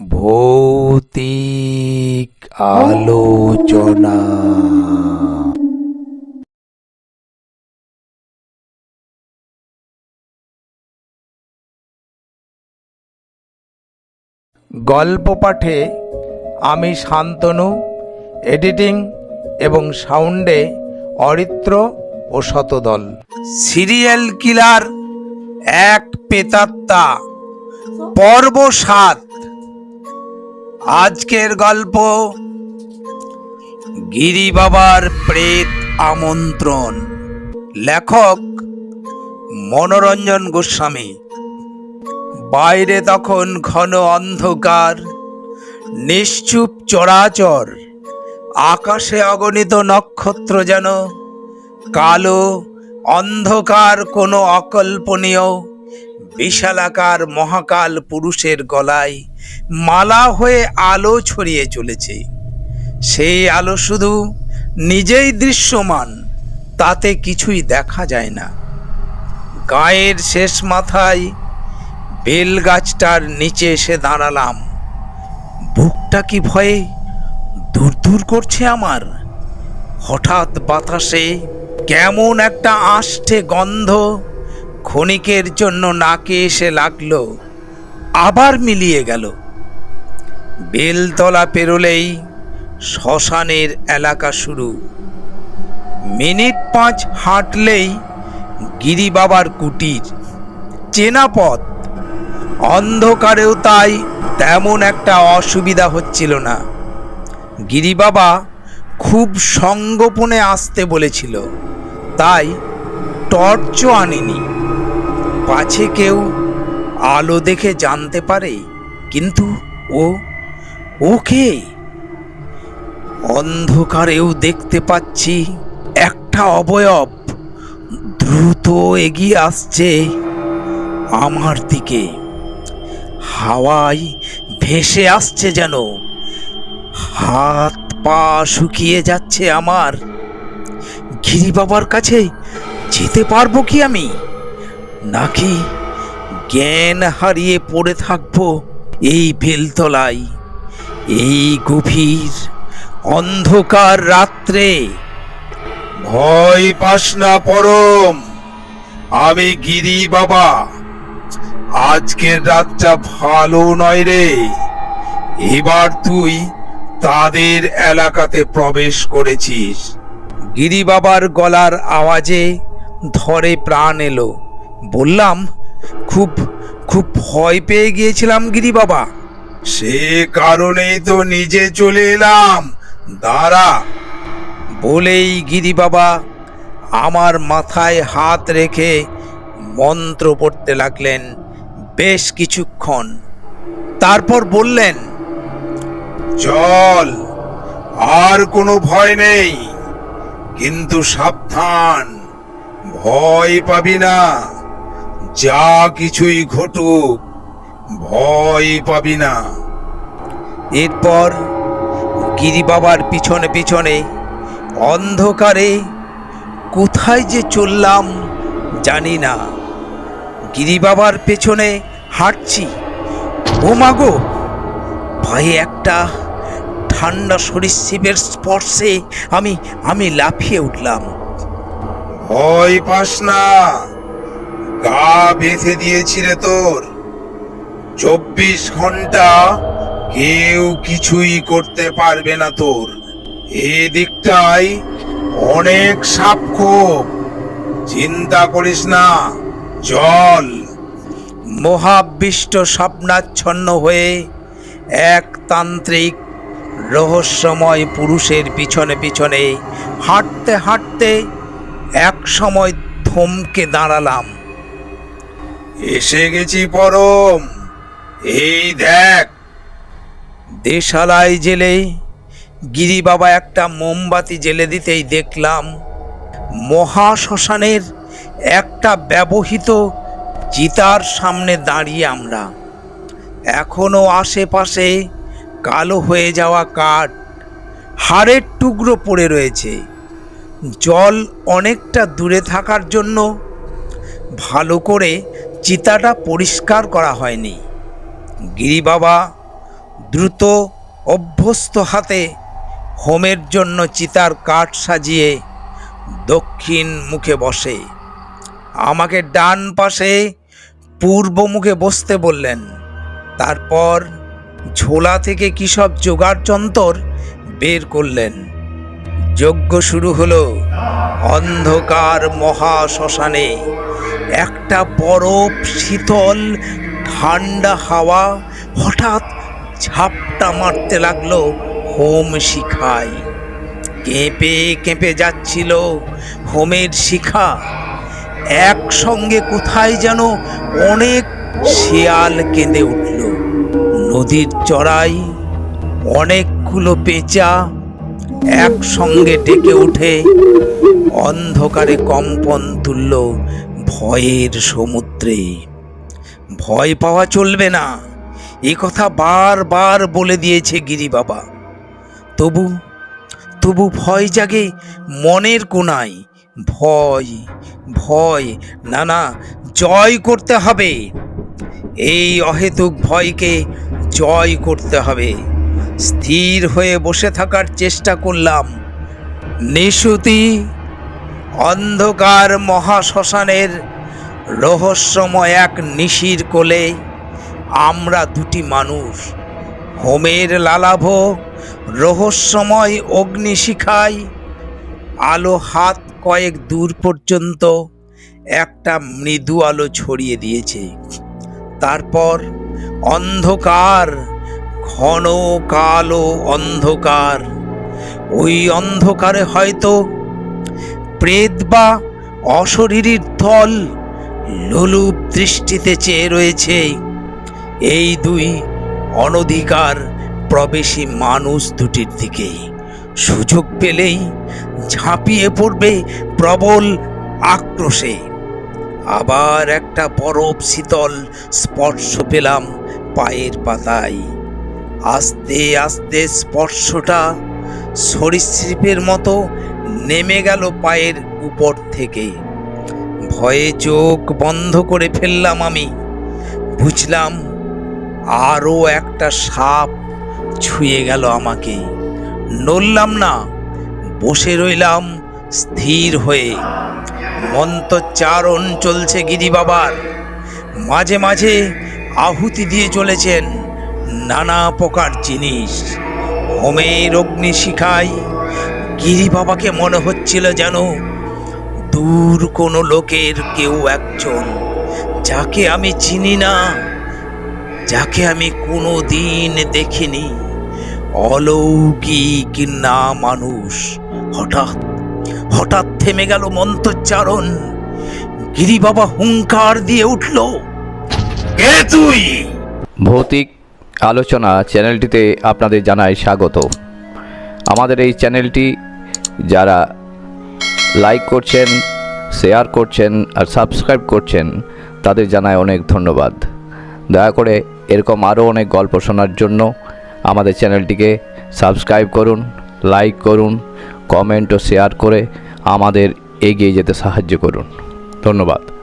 ভৌতিক আলোচনা। গল্প পাঠে আমি শান্তনু, এডিটিং এবং সাউন্ডে অরিত্র ও শতদল। সিরিয়াল কিলার এক পেতাত্তা, পর্ব সাত। আজকের গল্প গিরি বাবার প্রেত আমন্ত্রণ। লেখক মনোরঞ্জন গোস্বামী। বাইরে তখন ঘন অন্ধকার, নিশ্চুপ চরাচর, আকাশে অগণিত নক্ষত্র যেন, কালো অন্ধকার কোনো অকল্পনীয় বিশালাকার মহাকাল পুরুষের গলায় মালা হয়ে আলো ছড়িয়ে চলেছে। সেই আলো শুধু নিজেই দৃশ্যমান, তাতে কিছুই দেখা যায় না। গায়ের শেষ মাথায় বেল গাছটার নিচে এসে দাঁড়ালাম। বুকটা কি ভয়ে দূর দূর করছে আমার? হঠাৎ বাতাসে কেমন একটা আষ্টে গন্ধ ক্ষণিকের জন্য নাকে এসে লাগল, আবার মিলিয়ে গেল। বেলতলা পেরোলেই শ্মশানের এলাকা শুরু। মিনিট পাঁচ হাঁটলেই গিরি বাবার কুটির, চেনা পথ। অন্ধকারেও তাই তেমন একটা অসুবিধা হচ্ছিল না। গিরি বাবা খুব সঙ্গোপনে আসতে বলেছিল, তাই টর্চও আনিনি। পাছে কেউ আলো দেখে জানতে পারে, কিন্তু ও ওকে অন্ধকারেও দেখতে পাচ্ছি একটা অবয়ব দ্রুত এগিয়ে আসছে আমার দিকে। হাওয়ায় ভেসে আসছে যেন, হাত পা শুকিয়ে যাচ্ছে আমার। গিরি বাবার কাছে যেতে পারব কি আমি? নাকি? জ্ঞান হারিয়ে পড়ে থাকব এই বেলতলায় এই গভীর অন্ধকার রাত্রে। ভয় পাস না পরম। আমি গিরি বাবা। আজকের রাতটা ভালো নয় রে। এবার তুই তাদের এলাকাতে প্রবেশ করেছিস। গিরি বাবার গলার আওয়াজে ধরে প্রাণ এলো। বললাম খুব খুব ভয় পেয়ে গিয়েছিলাম গিরি বাবা। সে কারণেই তো নিজে চলে এলাম। দাঁড়া। বলেই গিরি বাবা আমার মাথায় হাত রেখে মন্ত্র পড়তে লাগলেন বেশ কিছুক্ষণ। তারপর বললেন চল আর কোনো ভয় নেই কিন্তু সাবধান ভয় পাবি না। যা কিছুই ঘটুক, ভয় পাবি না। এরপর গিরি বাবার পিছনে পিছনে, অন্ধকারে কোথায় যে চললাম জানি না। গিরি বাবার পেছনে হাঁটছি। ও মাগো ভয়ে একটা ঠান্ডা সরীসৃপের স্পর্শে আমি আমি লাফিয়ে উঠলাম। ভয় পাস না। গা বেঁধে দিয়েছি রে তোর। চব্বিশ ঘণ্টা কেউ কিছুই করতে পারবে না তোর। এদিকটাই অনেক সাপ চিন্তা করিস না, চল। মহাবিষ্ট স্বপ্নাচ্ছন্ন হয়ে এক তান্ত্রিক রহস্যময় পুরুষের পিছনে পিছনে হাঁটতে হাঁটতে এক সময় থমকে দাঁড়ালাম। এসে গেছি পরম। এই দেখ। দেশালায় জেলে গিরি বাবা একটা মোমবাতি জেলে দিতেই দেখলাম, মহাশ্মশানের একটা ব্যবহৃত চিতার সামনে দাঁড়িয়ে আমরা। এখনও আশেপাশে কালো হয়ে যাওয়া কাঠ, হাড়ের টুকরো পড়ে রয়েছে। জল অনেকটা দূরে থাকার জন্য ভালো করে চিতাটা পরিষ্কার করা হয়নি। গিরি বাবা দ্রুত অভ্যস্ত হাতে হোমের জন্য চিতার কাঠ সাজিয়ে দক্ষিণ মুখে বসে। আমাকে ডান পাশে পূর্ব মুখে বসতে বললেন। তারপর ঝোলা থেকে কী সব জোগাড় যন্তর বের করলেন। যজ্ঞ শুরু হলো। অন্ধকার মহা শ্মশানে একটা বরফ শীতল, ঠান্ডা হাওয়া হঠাৎ ঝাপটা মারতে লাগল হোম শিখায়। কেঁপে কেঁপে যাচ্ছিল হোমের শিখা। একসঙ্গে কোথায় যেন অনেক শিয়াল কেঁদে উঠল। নদীর চড়াই, অনেকগুলো পেঁচা একসঙ্গে ডেকে উঠে অন্ধকারে কম্পন তুলল ভয়ের সমুদ্রে। ভয় পাওয়া চলবে না। এ কথা বারবার বলে দিয়েছে গিরি বাবা। তবু তবু ভয় জাগে মনের কোনায় ভয় ভয়, না না, জয় করতে হবে। এই অহেতুক ভয়কে জয় করতে হবে। স্থির হয়ে বসে থাকার চেষ্টা করলাম। নিশুতি অন্ধকার মহাশ্মশানের রহস্যময় এক নিশির কোলে আমরা দুটি মানুষ। হোমের লালাভ, রহস্যময় অগ্নিশিখায়, আলো হাত কয়েক দূর পর্যন্ত একটা মৃদু আলো ছড়িয়ে দিয়েছে। তারপর অন্ধকার, ঘন কালো অন্ধকার। ওই অন্ধকারে হয়তো প্রেত বা অশরীরীর দল লোলুপ দৃষ্টিতে চেয়ে রয়েছে। এই দুই অনধিকার প্রবেশী মানুষ দুটির দিকে সুযোগ পেলেই ঝাঁপিয়ে পড়বে প্রবল আক্রোশে। আবার একটা বরফ শীতল স্পর্শ পেলাম পায়ের পাতায়। আস্তে আস্তে স্পর্শটা সরীসৃপের মতো নেমে গেল পায়ের উপর থেকে ভয়ে চোখ বন্ধ করে ফেললাম আমি। বুঝলাম আরও একটা সাপ ছুঁয়ে গেল আমাকে। নড়লাম না, বসে রইলাম স্থির হয়ে। মন্ত্রচারণ চলছে গিরি বাবার। মাঝে মাঝে আহুতি দিয়ে চলেছেন নানা প্রকার জিনিস। হোমের অগ্নি শিখায় গিরি বাবাকে মনে হচ্ছিল যেন দূর কোনো লোকের কেউ একজন, যাকে আমি চিনি না, যাকে আমি কোনো দিন দেখিনি। অলৌকিক না মানুষ। হঠাৎ হঠাৎ থেমে গেল মন্ত্রোচ্চারণ। গিরি বাবা হুঙ্কার দিয়ে উঠল, কে তুই? ভৌতিক আলোচনা চ্যানেলটিতে আপনাদের জানাই স্বাগত। আমাদের এই চ্যানেলটি যারা লাইক করছেন, শেয়ার করছেন আর সাবস্ক্রাইব করছেন, তাদের জানায় অনেক ধন্যবাদ। দয়া করে এরকম আরও অনেক গল্প শোনার জন্য আমাদের চ্যানেলটিকে সাবস্ক্রাইব করুন, লাইক করুন, কমেন্ট ও শেয়ার করে আমাদের এগিয়ে যেতে সাহায্য করুন। ধন্যবাদ।